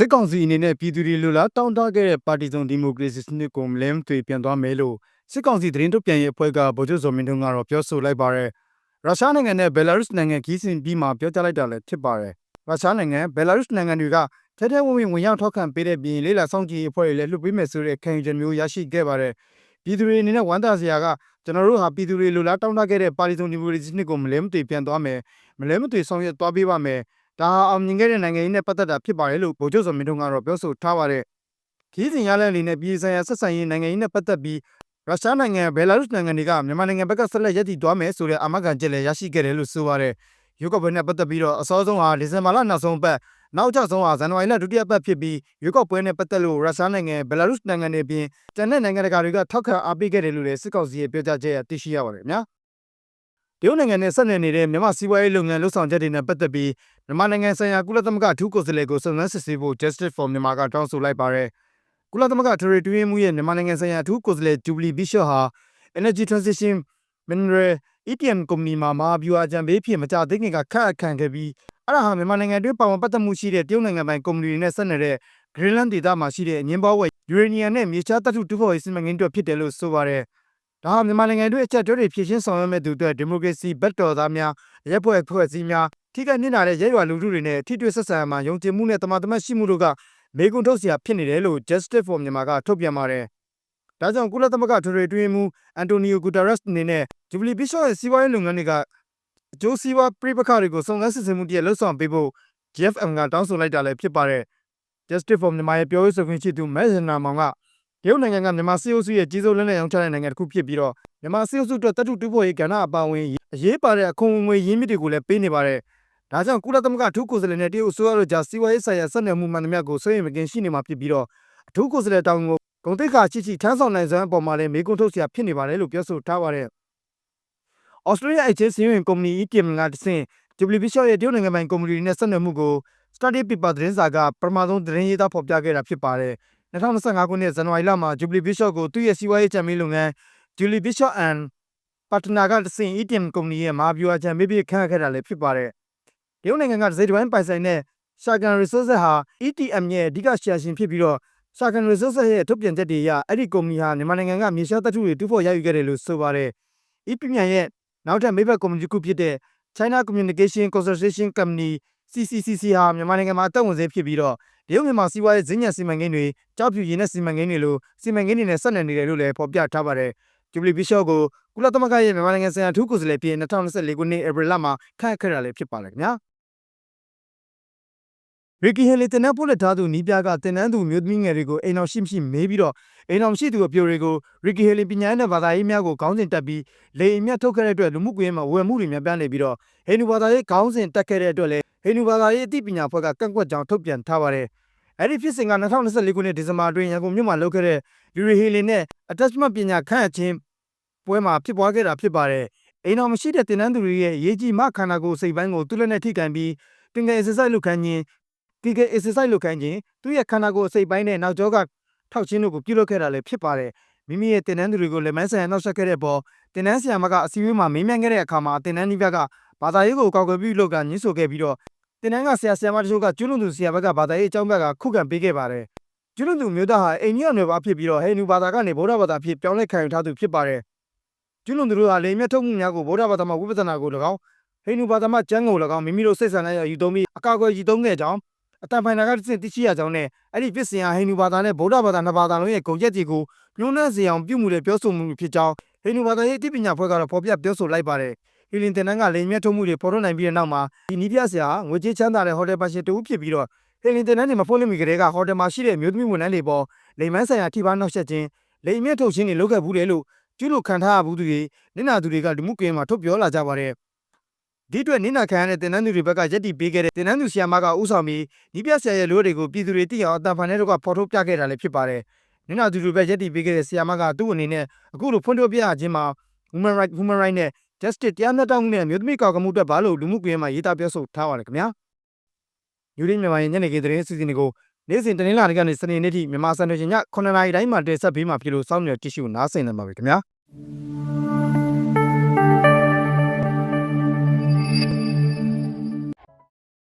စစ်ကောင်စီအနေနဲ့ပြည်သူတွေလူလားတောင်းတခဲ့တဲ့ပါတီစုံဒီမိုကရေစီစနစ်ကိုမလဲမသွေပြန်သွားမယ်လို့စစ်ကောင်စီသတင်းထုတ်ပြန်ရေးအဖွဲ့ကဗိုလ်ချုပ်စော်မင်းထွန်းကတော့ပြောဆိုလိုက်ပါတယ်ရုရှားနိုင်ငံနဲ့ဘယ်လာရုစ်နိုင်ငံခီးစဉ်ပြီးမှပြောကြားလိုက်တာလည်းဖြစ်ပါတယ်ရုရှားနိုင်ငံဘယ်လာရုစ်နိုင်ငံတွေကထဲထဲဝင်ဝင်ဝင်ရောက်ထောက်ခံပေးတဲ့ပြင်လေးလာဆောင်ကြည့်အဖွဲ့တွေလည်းလှုပ်ပေးမယ်ဆိုတဲ့ခံယူချက်မျိုးရရှိခဲ့ပါတယ်ပြည်သူတွေအနေနဲ့ဝမ်းသာစရာကကျွန်တော်တို့ဟာပြည်သူတွေလူလားတောင်းတခဲ့တဲ့ပါတီစုံဒီမိုကရေစီစနစ်ကိုမလဲမသွေပြန်သွားမယ်မလဲမသွေဆောင်ရွက်သွားပေးပါမယ် ဒါဟာအောင်မြင်ခဲ့တဲ့နိုင်ငံရေးနဲ့ပတ်သက်တာဖြစ်ပါတယ်လို့ဗိုလ်ချုပ်စော်မင်းထွန်းကတော့ပြောဆိုထားပါတယ်။ခီးစဉ်ရလန်အနေနဲ့ပြည်ဆိုင်ရာဆက်ဆံရေးနိုင်ငံရေးနဲ့ပတ်သက်ပြီးရုရှားနိုင်ငံဘယ်လာရုစ်နိုင်ငံတွေကမြန်မာနိုင်ငံဘက်ကဆက်လက်ရည်တည်သွားမယ်ဆိုတဲ့အမကန်ချက်လည်းရရှိခဲ့တယ်လို့ဆိုပါတယ်။ရုပ်ကပွဲနဲ့ပတ်သက်ပြီးတော့အစောဆုံးဟာဒီဇင်ဘာလနောက်ဆုံးပတ်နောက်ကျဆုံးဟာဇန်နဝါရီလဒုတိယပတ်ဖြစ်ပြီးရွေးကောက်ပွဲနဲ့ပတ်သက်လို့ရုရှားနိုင်ငံဘယ်လာရုစ်နိုင်ငံတွေပြင်တန်တဲ့နိုင်ငံတကာတွေကထောက်ခံအားပေးခဲ့တယ်လို့လည်းစစ်ကောင်စီရဲ့ပြောကြားချက်အရသိရှိရပါတယ်ခင်ဗျာ။ တရုတ်နိုင်ငံနဲ့ဆက်နွယ်နေတဲ့မြန်မာစီးပွားရေးလုပ်ငန်းလှုပ်ဆောင်ချက်တွေနဲ့ပတ်သက်ပြီးမြန်မာနိုင်ငံဆိုင်ရာကုလသမဂ္ဂအထူးကိုယ်စားလှယ်ကိုစုံစမ်းစစ်ဆေးဖို့ Justice for Myanmar ကတောင်းဆိုလိုက်ပါတယ်။ကုလသမဂ္ဂထရီတွင်းမှုရဲ့မြန်မာနိုင်ငံဆိုင်ရာအထူးကိုယ်စားလှယ် Jubilee Bishop ဟာ Energy Transition Mineral ETM ကုမ္ပဏီမှာမဟာဗျူဟာအကြံပေးဖြစ်မကြသေးခင်ကခန့်အပ်ခံခဲ့ပြီးအဲ့ဒါဟာမြန်မာနိုင်ငံအတွင်းပါဝင်ပတ်သက်မှုရှိတဲ့တရုတ်နိုင်ငံပိုင်ကုမ္ပဏီတွေနဲ့ဆက်နွယ်တဲ့ Greenland ဒေသမှာရှိတဲ့အငင်းပွားဝယ်ယူရေနီယံနဲ့မြေရှားသတ္တုတူဖို့ရေးစီမံကိန်းတွေဖြစ်တယ်လို့ဆိုပါတယ်။ ဒါဟာမြန်မာနိုင်ငံတွင်းအချက်တွဲတွေဖြည့်ရှင်းဆောင်ရွက်မဲ့သူတွေဒီမိုကရေစီဘက်တော်သားများရက်ဖွဲ့ဖွဲ့စည်းများထိခိုက်နစ်နာတဲ့ရဲရွာလူထုတွေနဲ့ထိတွေ့ဆက်ဆံမှာယုံကြည်မှုနဲ့တမာတမတ်ရှိမှုတို့ကမေကွန်ထုတ်စရာဖြစ်နေတယ်လို့ Justice for Myanmar ကထုတ်ပြန်ပါတယ်။ဒါကြောင့်ကုလသမဂ္ဂထွေထွေတွင်းမူအန်တိုနီယိုဂူတာရက်စ်အနေနဲ့ Jubilee Bishop ရဲ့စီးပွားရေးလုပ်ငန်းတွေကအကျိုးစီးပွားပြပခတွေကိုစုံစမ်းစစ်ဆေးမှုတည်းလှုပ်ဆောင်ပေးဖို့ GFM ကတောင်းဆိုလိုက်တာလည်းဖြစ်ပါတယ်။ Justice for Myanmar ရဲ့ပြောရေးဆိုခွင့်ရှိသူမက်ဇနာမောင်က တရုတ်နိုင်ငံကမြန်မာစစ်အုပ်စုရဲ့ကြီးစိုးလက်နက်ရောင်းချတဲ့နိုင်ငံတစ်ခုဖြစ်ပြီးတော့မြန်မာစစ်အုပ်စုအတွက်တပ်ထုတူဖို့ရေးကဏ္ဍအပါအဝင်အရေးပါတဲ့အခွန်ငွေရင်းမြစ်တွေကိုလည်းပေးနေပါတယ်။ဒါကြောင့်ကုလသမဂ္ဂအထူးကိုယ်စားလှယ်နဲ့တရုတ်အစိုးရတို့ကြားစီးပွားရေးဆိုင်ရာဆက်နွယ်မှုမှန်သမျှကိုဆွေးနွေးမကင်ရှိနေမှာဖြစ်ပြီးတော့အထူးကိုယ်စားလှယ်တောင်းကိုဂုံတိတ်ခါချစ်ချီထမ်းဆောင်နိုင်စွမ်းအပေါ်မှာလည်းမေးခွန်းထုတ်စရာဖြစ်နေပါတယ်လို့ပြောဆိုထားပါတယ်။ Australia Exchange စီးရင်ကုမ္ပဏီ ETM ကတဆင့် Jubilee Bishop ရဲ့တရုတ်နိုင်ငံပိုင်ကုမ္ပဏီနဲ့ဆက်နွယ်မှုကို Study Paper သတင်းစာကပထမဆုံးသတင်းရေးသားဖော်ပြခဲ့တာဖြစ်ပါတယ်။ 2025ခုနှစ်ဇန်နဝါရီလမှာ Jubilee Bishop ကိုသူ့ရဲ့စီးပွားရေးချမ်းမင်းလုပ်ငန်း Jubilee Bishop and Partner ကတဆင့် ETM ကုမ္ပဏီရဲ့မဟာဗျူဟာချမ်းပေးပြီးခန့်အပ်ခဲ့တာလည်းဖြစ်ပါတယ်။တရုတ်နိုင်ငံကဒစိတစ်ပိုင်းပိုင်ဆိုင်တဲ့ Shagan Resources ဟာ ETM ရဲ့အဓိကရှယ်ယာရှင်ဖြစ်ပြီးတော့ Shagan Resources ရဲ့ထုတ်ပြန်ချက်တွေအရအဲ့ဒီကုမ္ပဏီဟာမြန်မာနိုင်ငံကမြေရှားသတ္တုတွေတူဖို့ရယူခဲ့တယ်လို့ဆိုပါတယ်။ ETM ရဲ့နောက်ထပ်မိဘကုမ္ပဏီတစ်ခုဖြစ်တဲ့ China Communication Consortium Company CCCC ဟာမြန်မာနိုင်ငံမှာအသက်ဝင်စေဖြစ်ပြီးတော့ တရုတ်မြန်မာစီးပွားရေးဈဉ္ညာစီမံကိန်းတွေကြောက်ဖြူရင်းနဲ့စီမံကိန်းတွေလိုစီမံကိန်းတွေနဲ့ဆက်နွယ်နေတယ်လို့လည်းဖော်ပြထားပါတယ်။ Jubilee Bishop ကိုကုလသမဂ္ဂရဲ့မြန်မာနိုင်ငံဆိုင်ရာအထူးကိုယ်စားလှယ်ပြည်2024ခုနှစ်ဧပြီလမှာခန့်အပ်ခဲ့တာလည်းဖြစ်ပါလေခင်ဗျာ။ရီကီဟယ်လီတင်နန်းပို့လက်ထားသူနီးပြကတင်နန်းသူမျိုးသမီးငယ်တွေကိုအိမ်အောင်ရှိမရှိမေးပြီးတော့အိမ်အောင်ရှိသူအပြိုတွေကိုရီကီဟယ်လီပညာရေးနဲ့ဘာသာရေးများကိုခေါင်းစဉ်တက်ပြီးလေအိမ်မြတ်ထုတ်ခဲ့တဲ့အတွက်လူမှုကွန်ရက်မှာဝယ်မှုတွေများပြားနေပြီးတော့ဟိန္ဒူဘာသာရေးခေါင်းစဉ်တက်ခဲ့တဲ့အတွက်လည်း ဟိန္ဒူဘာသာရေးအသိပညာဖွဲ့ကကန့်ကွက်ကြောင်းထုတ်ပြန်ထားပါတယ်။အဲ့ဒီဖြစ်စဉ်က2024ခုနှစ်ဒီဇင်ဘာအတွင်းရန်ကုန်မြို့မှာလုပ်ခဲ့တဲ့ယူရီဟီလီနဲ့ attachment ပညာခန့်အပ်ခြင်းပွဲမှာဖြစ်ပွားခဲ့တာဖြစ်ပါတယ်။အိမ်တော်မရှိတဲ့တင်နန်းသူတွေရဲ့ရေးကြီးမခန္ဓာကိုယ်စိတ်ပိုင်းကိုသူ့လက်နဲ့ထိကန်ပြီးတင်ငယ်အစစိုက်လုခန်းခြင်းဒီက exercise လုပ်ခိုင်းခြင်းသူ့ရဲ့ခန္ဓာကိုယ်အစိတ်ပိုင်းနဲ့နောက်ကျောကထောက်ခြင်းတို့ကိုပြုလုပ်ခဲ့တာလည်းဖြစ်ပါတယ်မိမိရဲ့တင်နန်းသူတွေကိုလက်မဆန်နှောက်ယှက်ခဲ့တဲ့ပေါ်တင်နန်းဆရာမကအစည်းအဝေးမှာမေးမြန်းခဲ့တဲ့အခါမှာတင်နန်းနီးဘက်က ဘာသာရေးကိုကောက်ကွယ်ပြုလုပ်ကညှင်းဆိုခဲ့ပြီးတော့တင်နန်းကဆရာဆရာမတချို့ကကျွလွန်သူဆရာဘက်ကဘာသာရေးအကြောင်းဘက်ကခုခံပေးခဲ့ပါတယ်ကျွလွန်သူမျိုးသားဟာအိန္ဒိယနယ်ပါဖြစ်ပြီးတော့ဟိန္ဒူဘာသာကနေဗုဒ္ဓဘာသာဖြစ်ပြောင်းလဲခံယူထားသူဖြစ်ပါတယ်ကျွလွန်သူတို့ဟာလေမြတ်ထုတ်မှုများကိုဗုဒ္ဓဘာသာမှာဝိပဿနာကို၎င်းဟိန္ဒူဘာသာမှာကျမ်းကို၎င်းမိမိတို့စိတ်ဆန္ဒရယူသုံးပြီးအကာအကွယ်ယူသုံးခဲ့ကြောင်းအတန်ဖိုင်နာကတစ်ဆင့်သိရှိရကြောင်းနဲ့အဲ့ဒီပြစ်စင်ဟာဟိန္ဒူဘာသာနဲ့ဗုဒ္ဓဘာသာနှစ်ဘာသာလုံးရဲ့ဂုဏ်ရက်တွေကိုညှိုးနှံစေအောင်ပြုမှုတဲ့ပြောဆိုမှုဖြစ်ကြောင်းဟိန္ဒူဘာသာရေးအသိပညာဖွဲ့ကတော့ဖော်ပြပြောဆိုလိုက်ပါတယ် ဟီလင်တန်နန်ကလိန်မြတ်ထုံးမှုတွေပေါ်ထုတ်နိုင်ပြီးတဲ့နောက်မှာဒီနီးပြဆရာငွေကြေးချမ်းသာတဲ့ဟိုတယ်ပါရှင်တူဖြစ်ပြီးတော့ဟီလင်တန်နန်နေမဖို့လိမီကလေးကဟိုတယ်မှာရှိတဲ့မျိုးသမီးဝန်ထမ်းတွေပေါ်လိန်မန်းဆိုင်ရာထိပါနှောက်ယှက်ခြင်းလိန်မြတ်ထုတ်ခြင်းတွေလုပ်ခဲ့ဘူးတယ်လို့ကျူးလွန်ခံထားရဘူးသူတွေနင်နာသူတွေကလူမှုကွန်ရက်မှာထုတ်ပြောလာကြပါတယ်ဒီအတွက်နင်းနာခံရတဲ့တင်နန်းသူတွေဘက်ကရက်တီပေးခဲ့တဲ့တင်နန်းသူဆီယာမကဥဆောင်ပြီးနီးပြဆရာရဲ့လိုတွေကိုပြည်သူတွေသိအောင်အတန်ဖန်တဲ့တော့ကဖော်ထုတ်ပြခဲ့တာလည်းဖြစ်ပါတယ်။နင်းနာသူတွေဘက်ရက်တီပေးခဲ့တဲ့ဆီယာမကသူ့အနေနဲ့အခုလိုဖွင့်ထုတ်ပြရခြင်းမှာ human right human right နဲ့ justice တရားမျှတမှုနဲ့မြို့သမီးကောက်ကမှုအတွက်ဘာလို့လူမှုကွန်ရက်မှာရေးသားပြောဆိုထားပါတယ်ခင်ဗျာ။ယူရင်းမြန်မာရဲ့ညနေခင်းသတင်းအစီအစဉ်တွေကိုနေ့စဉ်တနင်္လာနေ့ကနေစနေနေ့ထိမြန်မာစံတော်ချိန်ည9:00နာရီတိုင်းမှာတင်ဆက်ပေးမှာဖြစ်လို့စောင့်မျှော်ကြည့်ရှုနားဆင်နေပါပြီခင်ဗျာ။